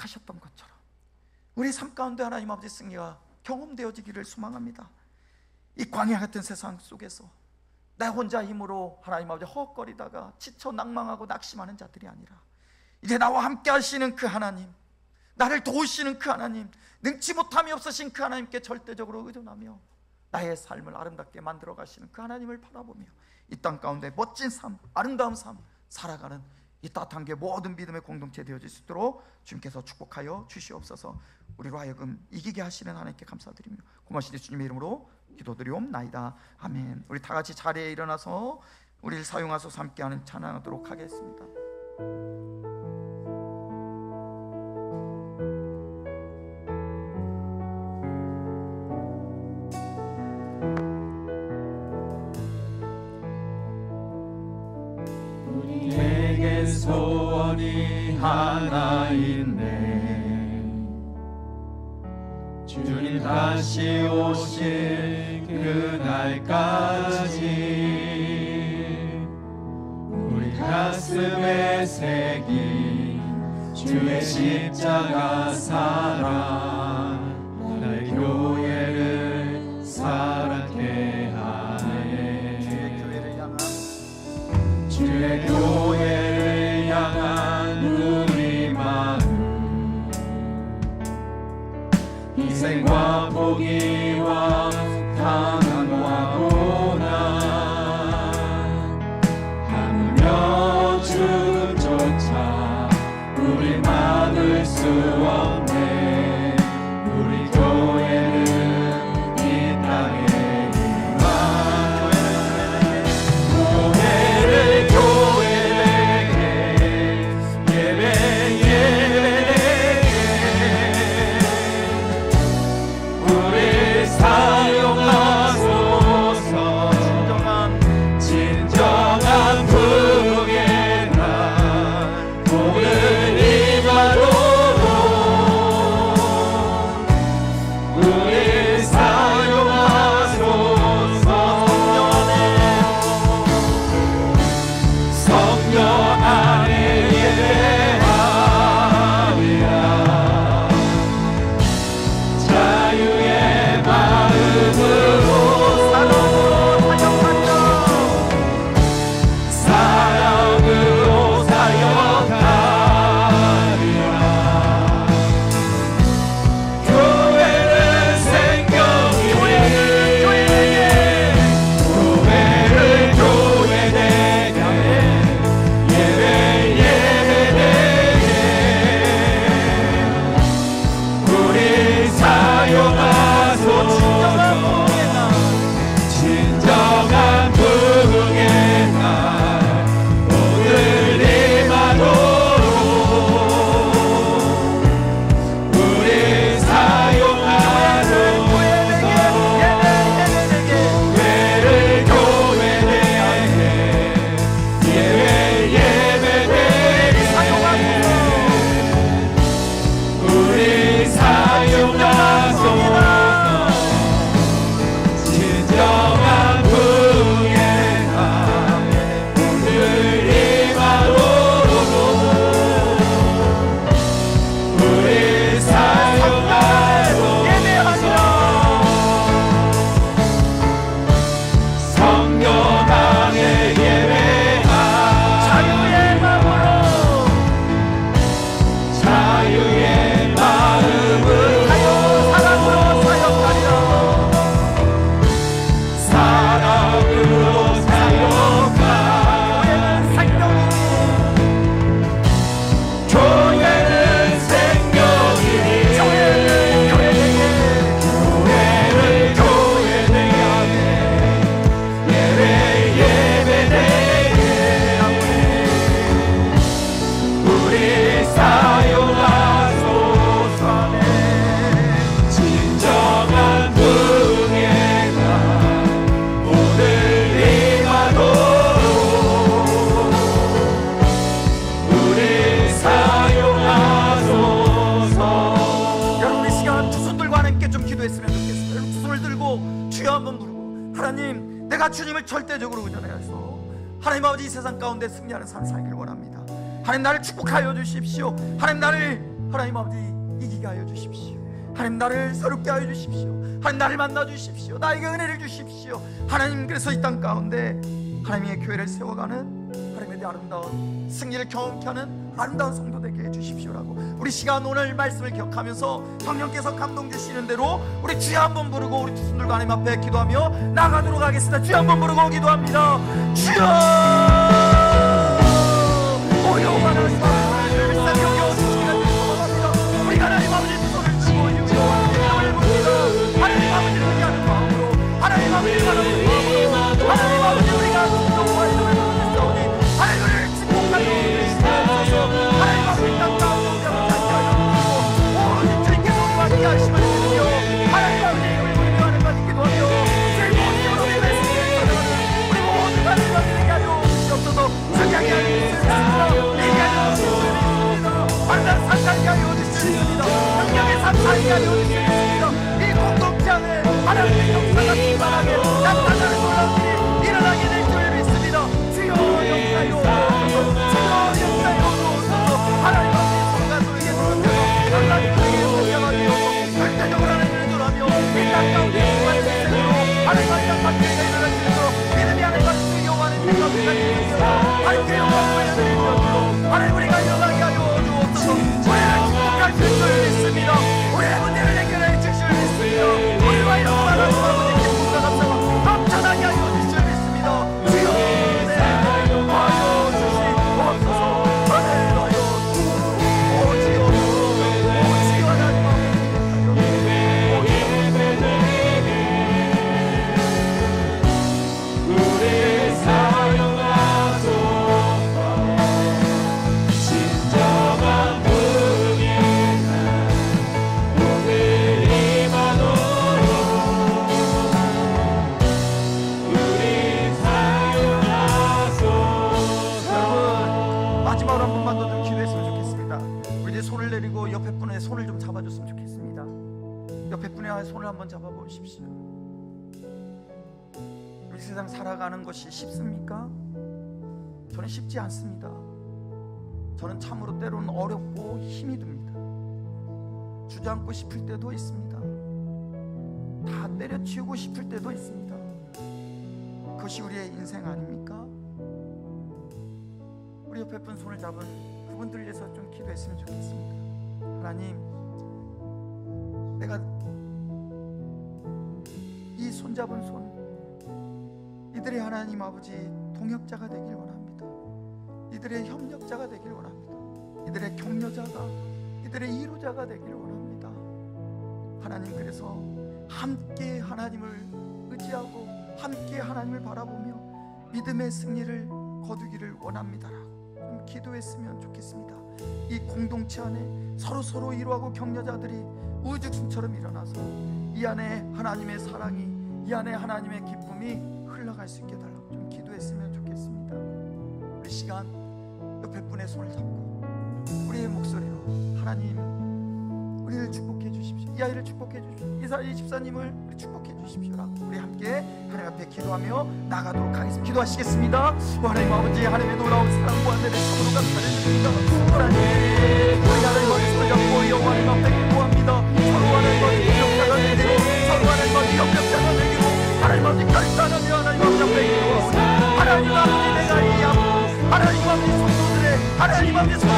허락하셨던 것처럼 우리 삶 가운데 하나님 아버지 승리가 경험되어지기를 소망합니다. 이 광야 같은 세상 속에서 나 혼자 힘으로 하나님 아버지 허헉거리다가 지쳐 낭망하고 낙심하는 자들이 아니라 이제 나와 함께 하시는 그 하나님 나를 도우시는 그 하나님 능치 못함이 없으신 그 하나님께 절대적으로 의존하며 나의 삶을 아름답게 만들어 가시는 그 하나님을 바라보며 이 땅 가운데 멋진 삶, 아름다운 삶 살아가는 이 따뜻한 게 모든 믿음의 공동체 되어질 수 있도록 주님께서 축복하여 주시옵소서. 우리로 하여금 이기게 하시는 하나님께 감사드리며 고마시니 주님의 이름으로 기도드리옵나이다. 아멘. 우리 다 같이 자리에 일어나서 우리를 사용하소서 함께하는 찬양하도록 하겠습니다 하나 있네 주님 다시 오실 그날까지 우리 가슴에 새긴 주의 십자가 사랑 희생과 포기와 당 절대적으로 의존해서 하나님 아버지 이 세상 가운데 승리하는 삶 살기를 원합니다. 하나님 나를 축복하여 주십시오. 하나님 나를 하나님 아버지 이기게 하여 주십시오. 하나님 나를 새롭게 하여 주십시오. 하나님 나를 만나 주십시오. 나에게 은혜를 주십시오. 하나님 그래서 이 땅 가운데 하나님의 교회를 세워가는 하나님의 내 아름다운 승리를 경험케 하는 아름다운 성도 되게 해주십시오라고. 우리 시간 오늘 말씀을 기억하면서 성령께서 감동 주시는 대로 우리 주여 한번 부르고 우리 두 손들과 하나님 앞에 기도하며 나가도록 하겠습니다. 주여 한번 부르고 기도합니다. 주여! 오 여호와는 상상하게 하여 주시옵소서 이 공동체 안에 하나님의 역사가 충만하게 나타나는 놀라운 일이 일어나게 될 줄 믿습니다. 주여 역사여 주여 주옵소서 하나님 아버지 성가 소리에 들어오셔서 하나님 성장하게 하고 절대적으로 하나님을 전하며 이땅 가운데 주만의 생으로 하나님 아버지 밖에서 일어나시면서 믿음이 하나님 아버지 여호와는 생각을 가지시면서 하나님께 영광을 드리며 하나님 우리가 일어나 손을 한번 잡아보십시오. 우리 세상 살아가는 것이 쉽습니까? 저는 쉽지 않습니다. 저는 참으로 때로는 어렵고 힘이 듭니다. 주저앉고 싶을 때도 있습니다. 다 때려치우고 싶을 때도 있습니다. 그것이 우리의 인생 아닙니까? 우리 옆에 분 손을 잡은 그분들 위해서 좀 기도했으면 좋겠습니다. 하나님, 내가 이 손잡은 손, 이들의 하나님 아버지 동역자가 되길 원합니다. 이들의 협력자가 되길 원합니다. 이들의 격려자가, 이들의 이루자가 되길 원합니다. 하나님 그래서 함께 하나님을 의지하고 함께 하나님을 바라보며 믿음의 승리를 거두기를 원합니다라고 좀 기도했으면 좋겠습니다. 이 공동체 안에 서로 서로 이루하고 격려자들이 우주충처럼 일어나서 이 안에 하나님의 사랑이 이 안에 하나님의 기쁨이 흘러갈 수 있게 달라고 좀 기도했으면 좋겠습니다. 우리 시간 옆에 분의 손을 잡고 우리의 목소리로 하나님 우리를 축복해 주십시오. 이 아이를 축복해 주십시오. 이사 이 집사님을 우리 축복해 주십시오라고 우리 함께 하나님 앞에 기도하며 나가도록 하겠습니다. 기도하시겠습니다. 오, 하나님 아버지 하나님의 놀라운 사랑과 은혜를 참으로 감사드립니다. 하나님 우리 하나님 아버지 손을 잡고 영원히 앞에 하나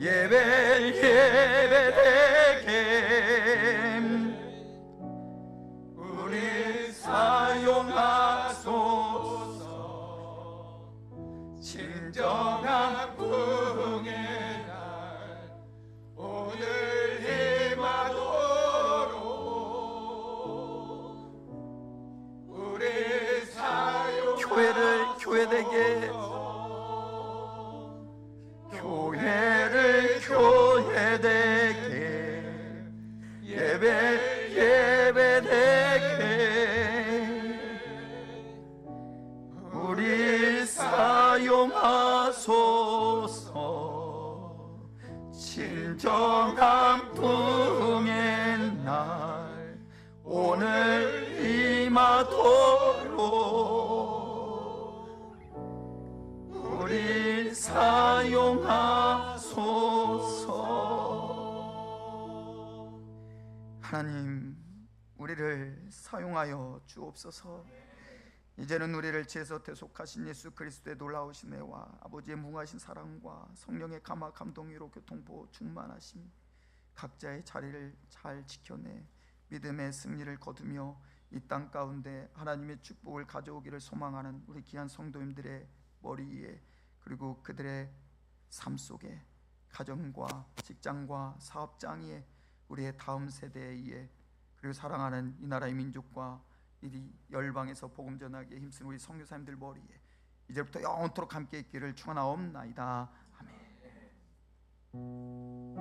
예배 예배되게. 우리 사용하소서. 진정한 부흥 우리 사용하소서. 진정한 부흥의 날 오늘 임하도록. 우리 사용하소서. 하나님 우리를 사용하여 주옵소서 이제는 우리를 죄에서 대속하신 예수 그리스도의 놀라우신 애와 아버지의 무하신 사랑과 성령의 감화 감동으로 교통보 충만하심 각자의 자리를 잘 지켜내 믿음의 승리를 거두며 이 땅 가운데 하나님의 축복을 가져오기를 소망하는 우리 귀한 성도님들의 머리 위에 그리고 그들의 삶 속에 가정과 직장과 사업장에 우리의 다음 세대에 의해 그리고 사랑하는 이 나라의 민족과 이 열방에서 복음 전하기에 힘쓴 우리 성교사님들 머리에 이제부터 영원토록 함께 있기를 축원하옵나이다. 아멘.